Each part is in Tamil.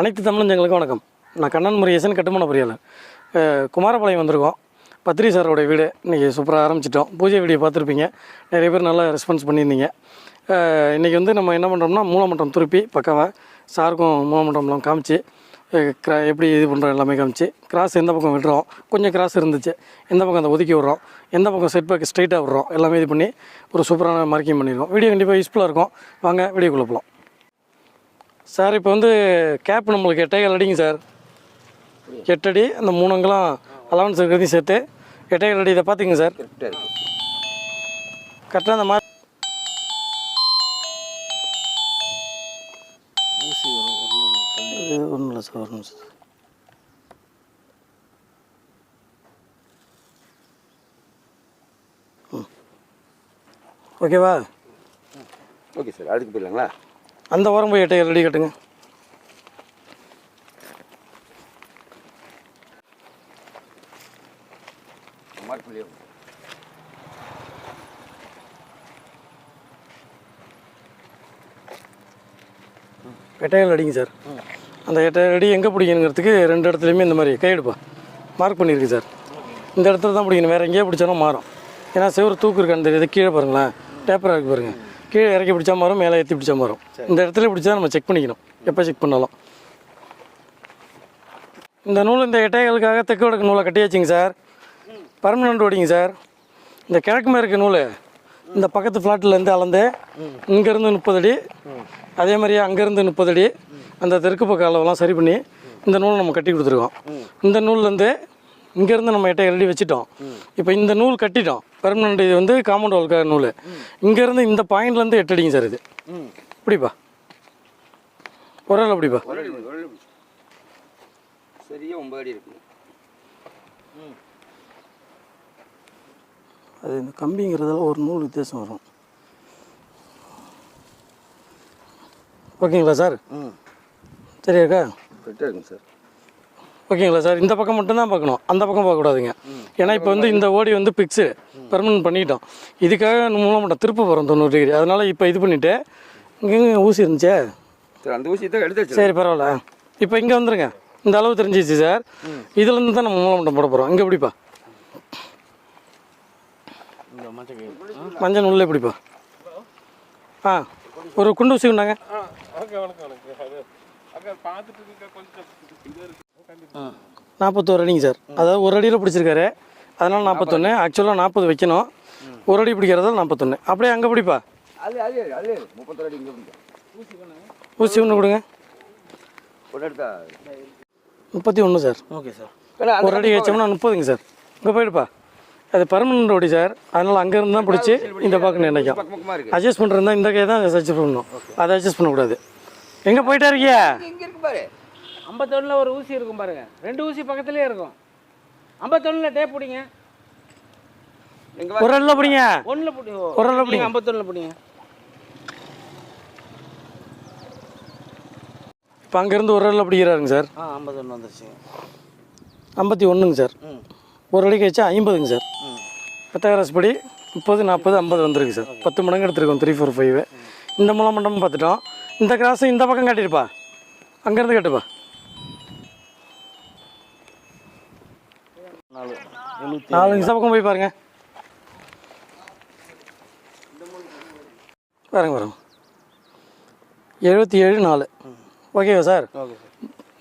அனைத்து தமிழஞ்சங்களுக்கும் வணக்கம். நான் கண்ணன் முருகேசன் கட்டுமான பொறியாளர். குமாரபாளையம் வந்திருக்கோம். பத்ரி சாரோட வீடு இன்றைக்கி சூப்பராக ஆரம்பிச்சிட்டோம். பூஜை வீடியோ பார்த்துருப்பீங்க. நிறைய பேர் நல்லா ரெஸ்பான்ஸ் பண்ணியிருந்தீங்க. இன்றைக்கி இன்னைக்கு வந்து நம்ம என்ன பண்ணுறோம்னா மூலமன்றம் துருப்பி பக்கமாக சாருக்கும் மூலமன்றம்லாம் காமிச்சு கிரா எப்படி இது பண்ணுறோம் எல்லாமே காமிச்சு கிராஸ் எந்த பக்கம் விடுறோம் கொஞ்சம் கிராஸ் இருந்துச்சு. எந்த பக்கம் அதை ஒதுக்கி விட்றோம் எந்த பக்கம் செட் பேக் ஸ்ட்ரைட்டாக விட்றோம் எல்லாமே இது பண்ணி ஒரு சூப்பரான மார்க்கிங் பண்ணியிருக்கோம் வீடியோ கண்டிப்பாக யூஸ்ஃபுல்லாக இருக்கும். வாங்க வீடியோக்குள்ளே போகலாம் சார் இப்போ வந்து கேப் நம்மளுக்கு எட்டைகள் அடிங்க சார். எட்டடி அந்த மூணு அங்கெல்லாம் அலவன்ஸ் இருக்கிறதையும் சேர்த்து எட்டைகள் அடி இதை பார்த்துங்க சார். கரெக்டாக அந்த மாதிரி ஒன்றும் இல்லை சார் ஒரு நிமிஷம் சார். ம். ஓகேவா? ஓகே சார் அதுக்கு போயிடலாங்களா? அந்த ஓரம் போய் எட்டையை ரெடி கட்டுங்க. எட்டையில் அடிங்க சார். அந்த எட்டைகள் அடி எங்கே பிடிக்கணுங்கிறதுக்கு ரெண்டு இடத்துலையுமே இந்த மாதிரி கையெடுப்பா. மார்க் பண்ணியிருக்கு சார். இந்த இடத்துல தான் பிடிக்கணும். வேறு எங்கேயே பிடிச்சாலும் மாறும். ஏன்னா செவ்வறு தூக்கு இருக்கான்னு தெரியுது. கீழே பாருங்களேன். டேப்பராக இருக்கு பாருங்கள் கீழே இறக்கி பிடிச்சா மாறும் மேலே ஏற்றி பிடிச்சா மாறும். இந்த இடத்துல பிடிச்சா நம்ம செக் பண்ணிக்கணும். எப்போ செக் பண்ணாலும். இந்த நூல் இந்த எட்டைகளுக்காக தெற்கு வடக்கு நூலை கட்டியாச்சுங்க சார். பர்மனண்ட் ஓடிங்க சார். இந்த கிழக்கு மேற்கு நூல் இந்த பக்கத்து ஃப்ளாட்டிலேருந்து அளந்து இங்கேருந்து முப்பது அடி அதே மாதிரியே அங்கேருந்து முப்பது அடி அந்த தெற்கு பக்க அளவெல்லாம் சரி பண்ணி இந்த நூலை நம்ம கட்டி கொடுத்துருக்கோம். இந்த நூல்லேருந்து இங்கேருந்து நம்ம எட்டை ரெடி வச்சுட்டோம். இப்போ இந்த நூல் கட்டிட்டோம். பெர்மனண்ட் இது வந்து காம்பவுண்ட் வால்க்கார நூல். இங்கேருந்து இந்த பாயிண்ட்லேருந்து எட்டு அடிங்க சார் இது. இப்படிப்பா. ஆள் அப்படிப்பா சரியா ஒன்பது அடி இருக்கு. அது இந்த கம்பிங்கிறதால ஒரு நூல் வித்தியாசம் வரும். ஓகேங்களா சார்? ம். சரியாக்கா கரெக்டாக இருக்குங்க சார். ஓகேங்களா சார்? இந்த பக்கம் மட்டும்தான் பார்க்கணும். அந்த பக்கம் பார்க்கக்கூடாதுங்க. ஏன்னா இப்போ வந்து இந்த ஓடி வந்து பிக்ஸு பெர்மனன்ட் பண்ணிட்டோம். இதுக்காக மூலம் மட்டும் திருப்ப போகிறோம் தொண்ணூறு டிகிரி. அதனால் இப்போ இது பண்ணிவிட்டு இங்கே ஊசி இருந்துச்சே? சார் அந்த ஊசி தான் எடுத்து சரி பரவாயில்ல. இப்போ இங்கே வந்துருங்க. இந்த அளவு தெரிஞ்சிச்சு சார். இதுலேருந்து தான் நம்ம மூலமட்டம் போட போகிறோம் இங்கே எப்படிப்பா இந்த மஞ்சள் நூலில் எப்படிப்பா ஆ ஒரு குண்டு ஊசி உண்டாங்க நாற்பத்தோரு அடிங்க சார். அதாவது ஒரு அடியில் பிடிச்சிருக்காரு. அதனால் நாற்பத்தொன்று ஆக்சுவலாக நாற்பது வைக்கணும். ஒரு அடி பிடிக்கிறதால நாற்பத்தொன்று அப்படியே அங்கே பிடிப்பா? ஊசி ஒன்று கொடுங்க. முப்பத்தி ஒன்று சார். Okay sir. ஒரு அடி வச்சோம்னா முப்பதுங்க சார். இங்கே போயிடுப்பா. அது பர்மனண்ட் ஓடி சார். அதனால் அங்கேருந்து தான் பிடிச்சி இந்த பக்கம் நினைக்கும் அட்ஜஸ்ட் பண்ணுறதா இந்த கை தான் அட்ஜஸ்ட் பண்ணணும். அதை அட்ஜஸ்ட் பண்ணக்கூடாது. எங்கே போயிட்டா இருக்கியா? இங்கே இருக்கு பாரு. ஐம்பத்தொன்னில் ஒரு ஊசி இருக்கும் பாருங்க. ரெண்டு ஊசி பக்கத்துலேயே இருக்கும். ஐம்பத்தொன்னில் டேப் பிடிங்க. அடியில் பிடிங்க. ஒன்றில் பிடி ஆள் பிடிங்க. ஐம்பத்தொன்னில் பிடிங்க. இப்போ அங்கேருந்து ஒரு அடியில் பிடிக்கிறாருங்க சார். ஆ ஐம்பத்தொன்று வந்துருச்சுங்க ஐம்பத்தி ஒன்றுங்க சார். ம். ஒரு அடிக்கு வச்சா ஐம்பதுங்க சார். பத்தாயிரம் படி முப்பது நாற்பது ஐம்பது வந்துருக்கு சார். பத்து மடங்கு எடுத்துருக்கோம் த்ரீ ஃபோர் ஃபைவ் இந்த மூலம் மண்டபம் பார்த்துட்டோம். இந்த கிராஸும் இந்த பக்கம் காட்டியிருப்பா அங்கேருந்து கட்டுப்பா. நாலு நிமிஷம் பக்கம் போய் பாருங்க. பாருங்க பாருங்க. எழுபத்தி ஏழு நாலு. ஓகேவா சார்?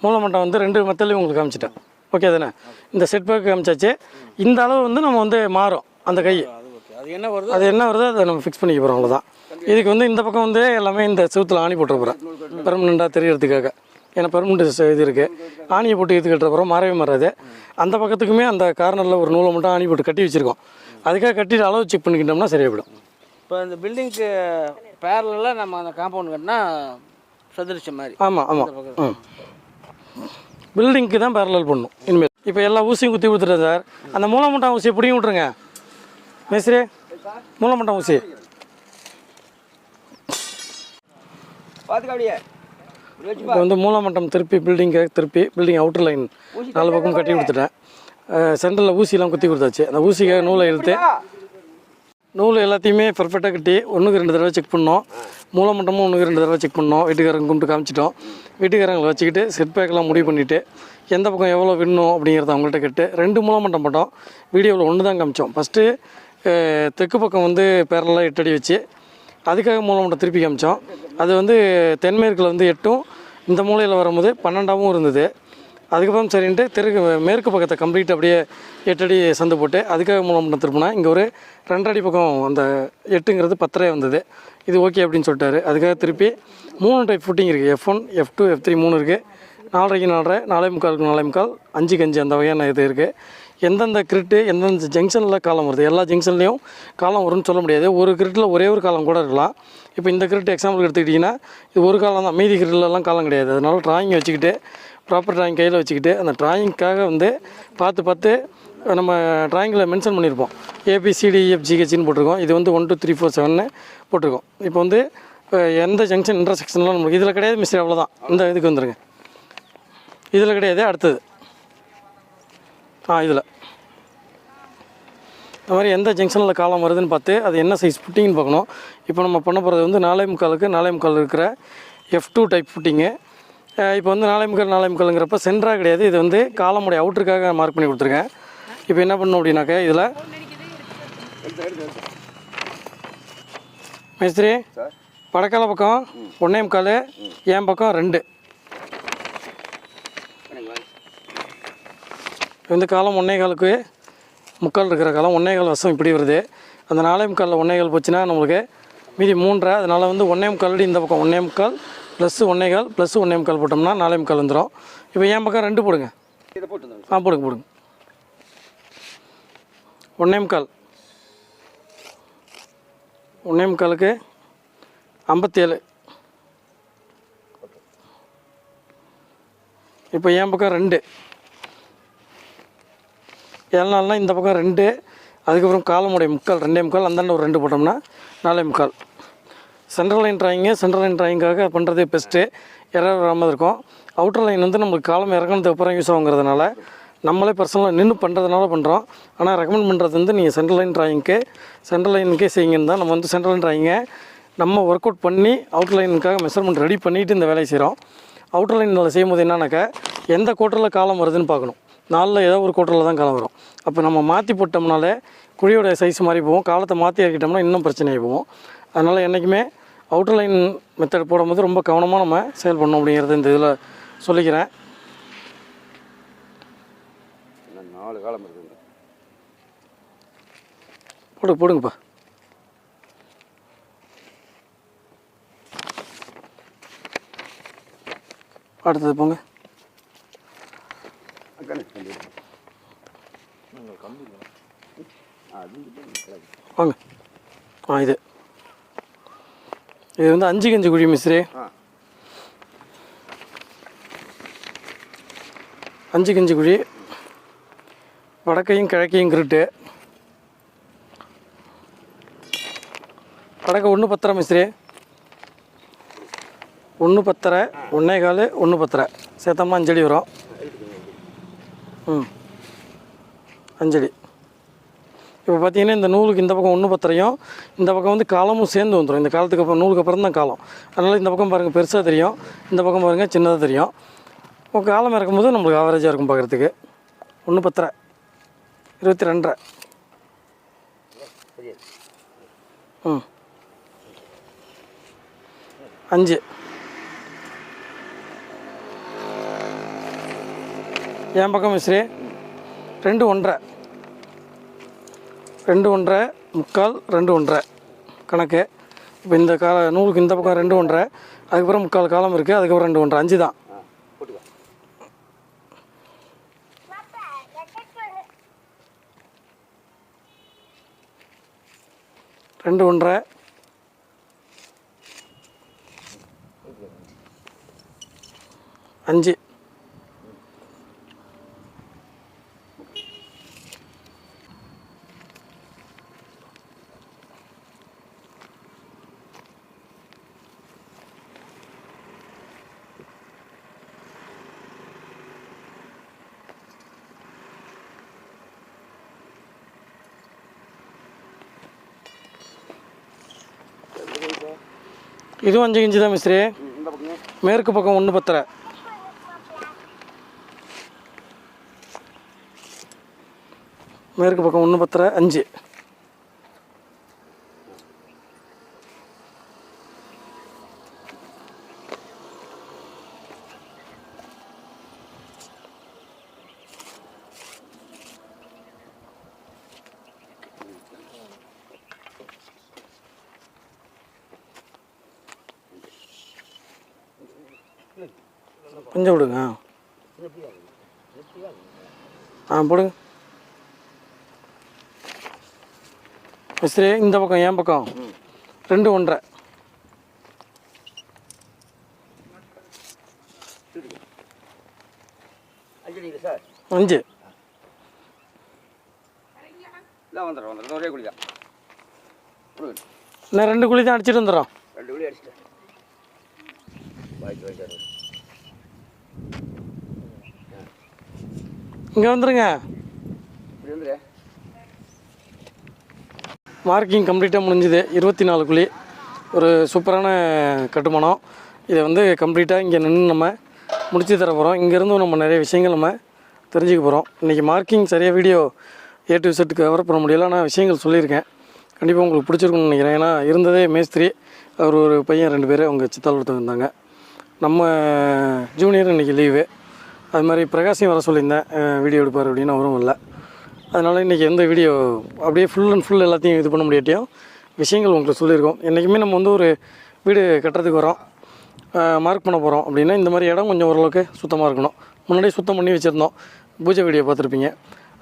மூலமட்டம் வந்து ரெண்டு மெத்தலையும் உங்களுக்கு காமிச்சிட்டேன். ஓகே தானே? இந்த செட் பேக் காமிச்சாச்சு. இந்த அளவு வந்து நம்ம வந்து மாறும் அந்த கை. அது என்ன வருது? அது என்ன வருதோ அதை நம்ம ஃபிக்ஸ் பண்ணிக்க போகிறோம் அவ்வளோதான் இதுக்கு வந்து இந்த பக்கம் வந்து எல்லாமே இந்த செவுத்தில் ஆணி போட்டுற போகிறேன் பெர்மனெண்ட்டாக தெரியறதுக்காக. ஏன்னா பெர்மனெண்ட் இது இருக்குது ஆணியை போட்டு இது கட்டுற போகிறோம் மாறவே மாறாது. அந்த பக்கத்துக்குமே அந்த கார்னரில் ஒரு நூலை மட்டும் ஆணி போட்டு கட்டி வச்சுருக்கோம். அதுக்காக கட்டிட்டு அளவு செக் பண்ணிக்கிட்டோம்னா சரியாக போயிடும் இப்போ இந்த பில்டிங்க்கு பேரலில் நம்ம அந்த காம்பவுண்ட் கட்டினா சதுரிச்ச மாதிரி. ஆமாம் ஆமாம் பில்டிங்க்கு தான் பேரலல் பண்ணணும் இனிமேல். இப்போ எல்லா ஊசியும் குத்தி கொடுத்துட்டேன் சார். அந்த மூலமட்டம் ஊசியை பிடிங்கி விட்ருங்க மேஸ்திரி மூலமட்டம் ஊசி. பார்த்துக்க அப்படியே. இப்போ வந்து மூலமட்டம் திருப்பி பில்டிங்கை திருப்பி பில்டிங் அவுட்டர் லைன் நாலு பக்கம் கட்டி கொடுத்துட்டேன். சென்டரில் ஊசிலாம் குத்தி கொடுத்தாச்சு. அந்த ஊசிக்காக நூலை இழுத்து நூல் எல்லாத்தையுமே பர்ஃபெக்டாக கட்டி ஒன்றுக்கு ரெண்டு தடவை செக் பண்ணோம். மூலமட்டமும் ஒன்றுக்கு ரெண்டு தடவை செக் பண்ணோம். வீட்டுக்காரங்க கும்பிட்டு காமிச்சிட்டோம். வீட்டுக்காரங்களை வச்சுக்கிட்டு செட் பேக்கெல்லாம் முடிவு பண்ணிவிட்டு எந்த பக்கம் எவ்வளோ விடணும் அப்படிங்கிறத அவங்கள்ட்ட கேட்டு ரெண்டு மூலமட்டம் மட்டும் வீடியோவில் ஒன்று தான் காமிச்சோம் ஃபஸ்ட்டு தெற்கு பக்கம் வந்து பேரலாக எட்டு அடி வச்சு அதுக்காக மூலமட்டம் திருப்பி காமிச்சோம். அது வந்து தென்மேற்கில் வந்து எட்டும் இந்த மூலையில் வரும்போது பன்னெண்டாவும் இருந்தது. அதுக்கப்புறம் சரின்ட்டு தெற்கு மேற்கு பக்கத்தை கம்ப்ளீட் அப்படியே எட்டடி சந்து போட்டு அதுக்காக மூலமட்டம் திருப்பினா இங்கே ஒரு ரெண்டடி பக்கம் அந்த எட்டுங்கிறது பத்தரை வந்தது. இது ஓகே அப்படின்னு சொல்லிட்டாரு. அதுக்காக திருப்பி மூணு டைப் ஃபுட்டிங் இருக்குது F one F two F three மூணு இருக்குது நாலரைக்கு நாலரை நாலே முக்காலுக்கு நாலே முக்கால் அஞ்சு கஞ்சி அந்த வகையான இது இருக்குது எந்தெந்த கிரிட்டு எந்தெந்த ஜங்ஷனில் காலம் வருது? எல்லா ஜங்ஷன்லேயும் காலம் வரும்னு சொல்ல முடியாது. ஒரு கிரிட்டில் ஒரே ஒரு காலம் கூட இருக்கலாம். இப்போ இந்த கிரிட்டு எக்ஸாம்பிள் எடுத்துக்கிட்டிங்கன்னா இது ஒரு காலம் தான். மீதி கிரிட்லலாம் காலம் கிடையாது. அதனால் டிராயிங் வச்சுக்கிட்டு ப்ராப்பர் டிராயிங் கையில் வச்சுக்கிட்டு அந்த டிராயிங்க்காக வந்து பார்த்து பார்த்து நம்ம டிராயிங்கில் மென்ஷன் பண்ணியிருப்போம் ஏபிசிடிஎஃப்ஜிஹெச்னு e, போட்டிருக்கோம். இது வந்து ஒன் டூ த்ரீ ஃபோர் செவன்னு போட்டிருக்கோம். இப்போ வந்து எந்த ஜங்ஷன் இன்டர்செக்ஷன்லாம் நம்மளுக்கு இதில் கிடையாது மிஸ்டர் அவ்வளோதான் இந்த இதுக்கு வந்துருங்க. இதில் கிடையாது அடுத்தது. ஆ இதில். இந்த மாதிரி எந்த ஜங்ஷனில் காலம் வருதுன்னு பார்த்து அது என்ன சைஸ் புட்டிங்னு பார்க்கணும். இப்போ நம்ம பண்ண போகிறது வந்து நாலே முக்காலுக்கு நாலே முக்கால் இருக்கிற எஃப் டூ டைப் புட்டிங்கு இப்போ வந்து நாலே முக்கால் நாலே முக்காலுங்கிறப்ப சென்டராக கிடையாது. இது வந்து காலமுடைய அவுட்டருக்காக மார்க் பண்ணி கொடுத்துருக்கேன். இப்போ என்ன பண்ணணும் அப்படின்னாக்கா இதில். மேஸ்திரி வடக்கால பக்கம் ஒன்றே முக்கால் என் பக்கம் ரெண்டு. இது வந்து காலம் ஒன்றே காலுக்கு முக்கால் இருக்கிற காலம் ஒன்றே கால் வருஷம் இப்படி வருது. அந்த நாலே முக்காலில் ஒன்றே கால் போச்சுன்னா நம்மளுக்கு மீதி மூன்றரை அதனால் வந்து ஒன்றே முக்கால் அடி இந்த பக்கம் ஒன்றே முக்கால் ப்ளஸ் ஒன்றே கால் ப்ளஸ் ஒன்றே முக்கால் போட்டோம்னா நாலே முக்கால் வந்துடும் இப்போ என் பக்கம் ரெண்டு போடுங்க. ஆ போடுங்க போடுங்க. ஒன்றே முக்கால். ஒன்றே முக்காலுக்கு ஐம்பத்தேழு. இப்போ என் பக்கம் ரெண்டு. ஏழு நாள்னா இந்த பக்கம் ரெண்டு அதுக்கப்புறம் காலமுடைய முக்கால் ரெண்டே முக்கால் அந்தாண்ட ஒரு ரெண்டு போட்டோம்னா நாலே முக்கால். சென்ட்ரல் லைன் ட்ராயிங்கு சென்ட்ரல் லைன் ட்ராயிங்காக பண்ணுறது பெஸ்ட்டு எரர் வராமல் இருக்கும். அவுட்டர் லைன் வந்து நம்மளுக்கு காலம் இறங்கினதுக்கு அப்புறம் யூஸ் ஆகுங்கிறதுனால நம்மளே பர்சனலாக நின்று பண்ணுறதுனால பண்ணுறோம் ஆனால் ரெக்கமெண்ட் பண்ணுறது வந்து நீங்கள் சென்ட்ரல் லைன் ட்ராயிங்க்கு சென்ட்ரல் லைனுக்கே செய்யுங்கன்னு தான் நம்ம வந்து சென்ட்ரல் லைன் ட்ராயிங்கை நம்ம ஒர்க் அவுட் பண்ணி அவுட்டர் லைனுக்காக மெஷர்மெண்ட் ரெடி பண்ணிவிட்டு இந்த வேலையை செய்கிறோம் அவுட்டர் லைனில் செய்யும்போது என்னன்னாக்கா எந்த கோட்டரில் காலம் வருதுன்னு பார்க்கணும். நாலில் ஏதோ ஒரு கோட்டரில் தான் காலம் வரும். அப்போ நம்ம மாற்றி போட்டோம்னாலே குழியோட சைஸ் மாதிரி போகும். காலத்தை மாற்றி இறக்கிட்டோம்னா இன்னும் பிரச்சனையாகி போகும். அதனால் என்றைக்குமே அவுட்டர் லைன் மெத்தட் போடும்போது ரொம்ப கவனமாக நம்ம செயல் பண்ணணும் அப்படிங்கிறது இந்த இதில் சொல்லிக்கிறேன். நாலு காலம் போடு போடுங்கப்பா. அடுத்தது போங்க. அது வாங்க. ஆ இது. இது வந்து அஞ்சு கஞ்சி குழி மிஸ்ரே. அஞ்சு கஞ்சி குழி. வடக்கையும் கிழக்கையும் கிருட்டு. வடக்க ஒன்று பத்தரை மிஸ்ரே. ஒன்று பத்தரை ஒன்றே கால் ஒன்று பத்தரை. சேர்த்தோம்னா அஞ்சடி வரும். ம். அஞ்சடி இப்போ பார்த்தீங்கன்னா இந்த நூலுக்கு இந்த பக்கம் ஒன்று பத்தரையும் இந்த பக்கம் வந்து காலமும் சேர்ந்து வந்துடும் இந்த காலத்துக்கு அப்புறம் நூலுக்கு அப்புறம் தான் காலம். அதனால் இந்த பக்கம் பாருங்கள் பெருசாக தெரியும். இந்த பக்கம் பாருங்கள் சின்னதாக தெரியும். இப்போ காலம் இறக்கும்போது நம்மளுக்கு ஆவரேஜாக இருக்கும் பார்க்குறதுக்கு. ஒன்று பத்தரை. இருபத்தி ரெண்டரை. ம். அஞ்சு. என் பக்கம் மிஸ்ரே ரெண்டு ஒன்றரை. ரெண்டு ஒன்றரை முக்கால் ரெண்டு ஒன்றரை. கணக்கு. இப்போ இந்த கால நூலுக்கு இந்த பக்கம் ரெண்டு ஒன்றரை அதுக்கப்புறம் முக்கால் காலம் இருக்குது அதுக்கப்புறம் ரெண்டு ஒன்றரை. அஞ்சு தான். ரெண்டு ஒன்றரை. அஞ்சு. இதுவும் அஞ்சு இன்ச்சு தான் மிஸ்திரி மேற்கு பக்கம் ஒன்று பத்தரை மேற்கு பக்கம் ஒன்று பத்தரை அஞ்சு. கொஞ்சம் விடுங்க ஆ. போடுங்க. மிஸ்திரி இந்த பக்கம் என் பக்கம். ரெண்டு ஒன்றரை. அஞ்சு. நான் ரெண்டு குழி தான் அடிச்சிட்டு வந்துடுறோம். ரெண்டு குழி அடிச்சிட்டேன். இங்கே வந்துருங்க. இப்படி வந்துடு மார்க்கிங் கம்ப்ளீட்டாக முடிஞ்சுது. இருபத்தி நாலு குழி. ஒரு சூப்பரான கட்டுமானம். இதை வந்து கம்ப்ளீட்டாக இங்கே நின்று நம்ம முடிச்சு தர போகிறோம் இங்கேருந்து நம்ம நிறைய விஷயங்கள் நம்ம தெரிஞ்சுக்க போகிறோம் இன்றைக்கி மார்க்கிங் சரியாக video A to Z cover பண்ண முடியல. ஆனால் விஷயங்கள் சொல்லியிருக்கேன். கண்டிப்பாக உங்களுக்கு பிடிச்சிருக்கும்னு நினைக்கிறேன். ஏன்னா இருந்ததே மேஸ்திரி. அவர் ஒரு பையன் ரெண்டு பேர் அவங்க சித்தால் ஒருத்தவங்க இருந்தாங்க. நம்ம ஜூனியர் இன்றைக்கி லீவு அது மாதிரி பிரகாஷையும் வர சொல்லியிருந்தேன். வீடியோ எடுப்பார் அப்படின்னு அவரும் இல்லை அதனால் இன்றைக்கி எந்த வீடியோ அப்படியே ஃபுல் அண்ட் ஃபுல் எல்லாத்தையும் இது பண்ண முடியாட்டியும் விஷயங்கள் உங்களுக்கு சொல்லியிருக்கோம். என்றைக்குமே நம்ம வந்து ஒரு வீடு கட்டுறதுக்கு வரோம். மார்க் பண்ண போகிறோம் அப்படின்னா இந்த மாதிரி இடம் கொஞ்சம் ஓரளவுக்கு சுத்தமாக இருக்கணும். முன்னாடியே சுத்தம் பண்ணி வச்சுருந்தோம். பூஜை வீடியோ பார்த்துருப்பீங்க.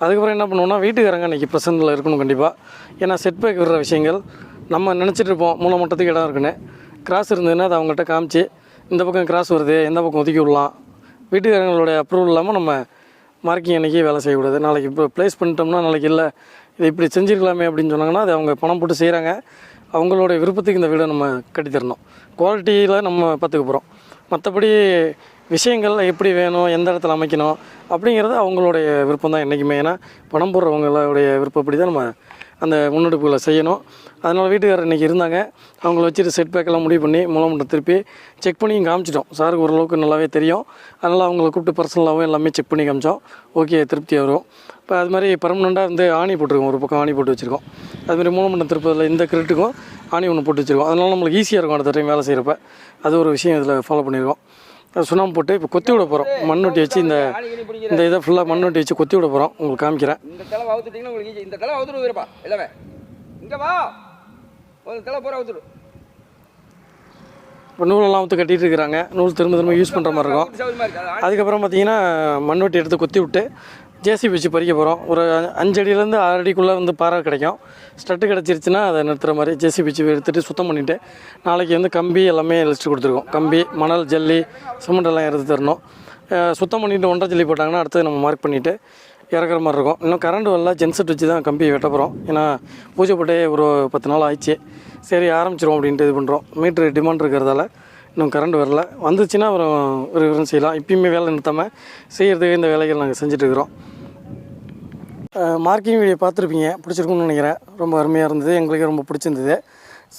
அதுக்கப்புறம் என்ன பண்ணுவோம்னா வீட்டுக்காரங்க இன்றைக்கி ப்ரெசென்ட்டில் இருக்கணும் கண்டிப்பாக ஏன்னா செட் பேக் விடுற விஷயங்கள் நம்ம நினச்சிட்டு இருப்போம். மூலமட்டத்துக்கு இடம் இருக்குன்னு. கிராஸ் இருந்ததுன்னா அதை அவங்ககிட்ட காமிச்சு இந்த பக்கம் கிராஸ் வருது எந்த பக்கம் ஒதுக்கி விடலாம் வீட்டுக்காரங்களுடைய அப்ரூவல் இல்லாமல் நம்ம மார்க்கிங் அன்றைக்கி வேலை செய்யக்கூடாது. நாளைக்கு இப்போ ப்ளேஸ் பண்ணிட்டோம்னா நாளைக்கு இல்லை இதை இப்படி செஞ்சுருக்கலாமே அப்படின்னு சொன்னாங்கன்னா அது அவங்க பணம் போட்டு செய்கிறாங்க அவங்களோட விருப்பத்துக்கு இந்த வீடை நம்ம கட்டித்தரணும் குவாலிட்டியில் நம்ம பார்த்துக்க போகிறோம் மற்றபடி விஷயங்கள் எப்படி வேணும் எந்த இடத்துல அமைக்கணும் அப்படிங்கிறது அவங்களுடைய விருப்பம் தான் என்றைக்குமே ஏன்னா பணம் போடுறவங்களுடைய விருப்பப்படி தான் நம்ம அந்த முன்னெடுப்புகளை செய்யணும். அதனால் வீட்டுக்காரர் இன்றைக்கி இருந்தாங்க. அவங்கள வச்சுட்டு செட் பேக்கெல்லாம் முடிவு பண்ணி மூலமட்டம் திருப்பி செக் பண்ணி காமிச்சிட்டோம். சாருக்கு ஓரளவுக்கு நல்லாவே தெரியும். அதனால் அவங்கள கூப்பிட்டு பர்சனலாகவும் எல்லாமே செக் பண்ணி காமிச்சோம். ஓகே திருப்தி வரும் இப்போ அது மாதிரி பர்மனெண்ட்டாக வந்து ஆணி போட்டிருக்கோம். ஒரு பக்கம் ஆணி போட்டு வச்சுருக்கோம். அதுமாதிரி மூலமட்டம் திருப்பதில் இந்த கிரெட்டுக்கும் ஆணி ஒன்று போட்டு வச்சுருக்கோம். அதனால் நம்மளுக்கு ஈஸியாக இருக்கும் அடுத்த டைம் வேலை செய்கிறப்ப அது ஒரு விஷயம் இதில் ஃபாலோ பண்ணியிருக்கோம் சுண்ணாம்பு போட்டு இப்போ கொத்தி விட போகிறோம் மண்ணொட்டி வச்சு இந்த இந்த இதை ஃபுல்லாக மண்ணொட்டி வச்சு கொத்தி விட போகிறோம் உங்களுக்கு காமிக்கிறேன். இந்த தலை அவுத்துட்டீங்கன்னா உங்களுக்கு ஈஸி இந்த தலை அவுத்துட்டு போயிருப்பா எல்லாமே. இங்கே வா. ஒரு தலை பூரா அவுத்துடு இப்போ நூலெல்லாம் ஊற்று கட்டிகிட்டு இருக்கிறாங்க. நூல் திரும்ப திரும்ப யூஸ் பண்ணுற மாதிரி இருக்கும். அதுக்கப்புறம் பார்த்தீங்கன்னா மண்வெட்டி எடுத்து கொத்தி விட்டு ஜேசிபி வச்சு பறிக்க போகிறோம் ஒரு அஞ்சடியிலேருந்து ஆறு அடிக்குள்ளே வந்து பாறை கிடைக்கும். ஸ்டட்டு கிடச்சிருச்சுன்னா அதை நிறுத்துற மாதிரி ஜேசிபி வச்சு எடுத்துகிட்டு சுத்தம் பண்ணிவிட்டு நாளைக்கு வந்து கம்பி எல்லாமே லிஸ்ட்டு கொடுத்துருக்கோம். கம்பி மணல் ஜல்லி சிமெண்ட் எல்லாம் எடுத்து தரணும். சுத்தம் பண்ணிவிட்டு ஒன்றரை ஜல்லி போட்டாங்கன்னா அடுத்து நம்ம மார்க் பண்ணிவிட்டு இறக்குற மாதிரி இருக்கும். இன்னும் கரண்ட் வரல ஜென்செட் வச்சு தான் கம்பி வெட்ட போகிறோம் ஏன்னா பூஜை போட்டே ஒரு பத்து நாள் ஆயிடுச்சு. சரி ஆரம்பிச்சிரும் அப்படின்ட்டு இது பண்ணுறோம் மீட்ரு டிமாண்ட் இருக்கிறதால இன்னும் கரண்ட் வரல. வந்துச்சுன்னா அப்புறம் ஒரு விவரம் செய்யலாம். இப்பயுமே வேலை நிறுத்தாமல் செய்கிறதுக்கு இந்த வேலைகள் நாங்கள் செஞ்சுட்ருக்குறோம் மார்க்கிங் வீடியோ பார்த்துருப்பீங்க. பிடிச்சிருக்குன்னு நினைக்கிறேன். ரொம்ப அருமையாக இருந்தது. எங்களுக்கு ரொம்ப பிடிச்சிருந்தது.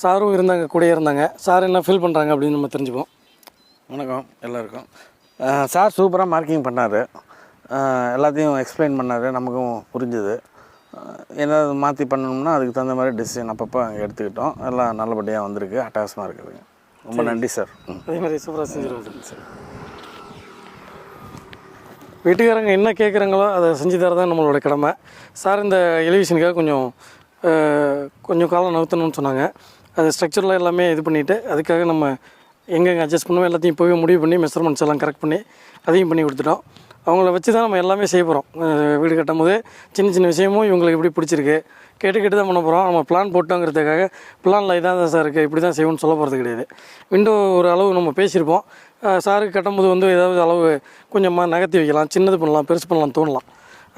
சாரும் இருந்தாங்க கூடயே இருந்தாங்க. சார் என்ன ஃபீல் பண்ணுறாங்க அப்படின்னு நம்ம தெரிஞ்சுப்போம். வணக்கம் எல்லாருக்கும். சார் சூப்பராக மார்க்கிங் பண்ணார். எல்லாத்தையும் எக்ஸ்பிளைன் பண்ணார். நமக்கும் புரிஞ்சுது. ஏதாவது மாற்றி பண்ணணும்னா அதுக்கு தகுந்த மாதிரி டிசிஷன் அப்பப்போ எடுத்துக்கிட்டோம். எல்லாம் நல்லபடியாக வந்திருக்கு. அட்டகாசமாக இருக்குதுங்க. ரொம்ப நன்றி சார். அதே மாதிரி சூப்பராக செஞ்சுருவோம் சார். வீட்டுக்காரங்க என்ன கேட்குறாங்களோ அதை செஞ்சு தரதான் நம்மளோட கடமை. சார் இந்த எலிவேஷனுக்காக கொஞ்சம் கொஞ்சம் காலம் நகர்த்தணும்னு சொன்னாங்க. அது ஸ்ட்ரக்சரில் எல்லாமே இது பண்ணிவிட்டு அதுக்காக நம்ம எங்கெங்கே அட்ஜஸ்ட் பண்ணுவோம் எல்லாத்தையும் இப்போவே முடிவு பண்ணி மெஷர்மெண்ட்ஸ் எல்லாம் கரெக்ட் பண்ணி அதையும் பண்ணி கொடுத்துட்டோம். அவங்கள வச்சு தான் நம்ம எல்லாமே செய்ய போகிறோம் வீடு கட்டும் போது சின்ன சின்ன விஷயமும் இவங்களுக்கு எப்படி பிடிச்சிருக்கு. கேட்டு கேட்டு தான் பண்ண போகிறோம் நம்ம பிளான் போட்டோங்கிறதுக்காக பிளானில் இதான் தான் சார் இருக்குது இப்படி தான் செய்வோம்னு சொல்ல போகிறது கிடையாது. விண்டோ ஒரு அளவு நம்ம பேசியிருப்போம். சாருக்கு கட்டும்போது வந்து ஏதாவது அளவு கொஞ்சமாக நகர்த்தி வைக்கலாம் சின்னது பண்ணலாம் பெருசு பண்ணலாம் தோணலாம்.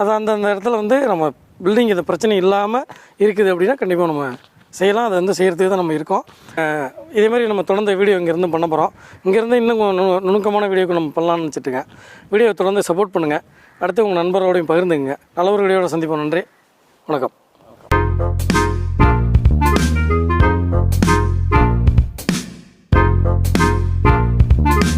அது அந்தந்த இடத்துல வந்து நம்ம பில்டிங் இது பிரச்சனை இல்லாமல் இருக்குது அப்படின்னா கண்டிப்பாக நம்ம செய்யலாம். அதை வந்து செய்கிறதுக்கு தான் நம்ம இருக்கோம். அஹ் இதே மாதிரி நம்ம தொடர்ந்து வீடியோ இங்கேருந்து பண்ண போகிறோம் இங்கேருந்து இன்னும் நுணுக்கமான வீடியோக்கு நம்ம பண்ணலாம்னு நினச்சிட்டுங்க வீடியோ தொடர்ந்து சப்போர்ட் பண்ணுங்கள் அடுத்து உங்கள் நண்பரோடையும் பகிர்ந்துங்க நல்ல ஒரு வீடியோட சந்திப்போம். நன்றி. வணக்கம்.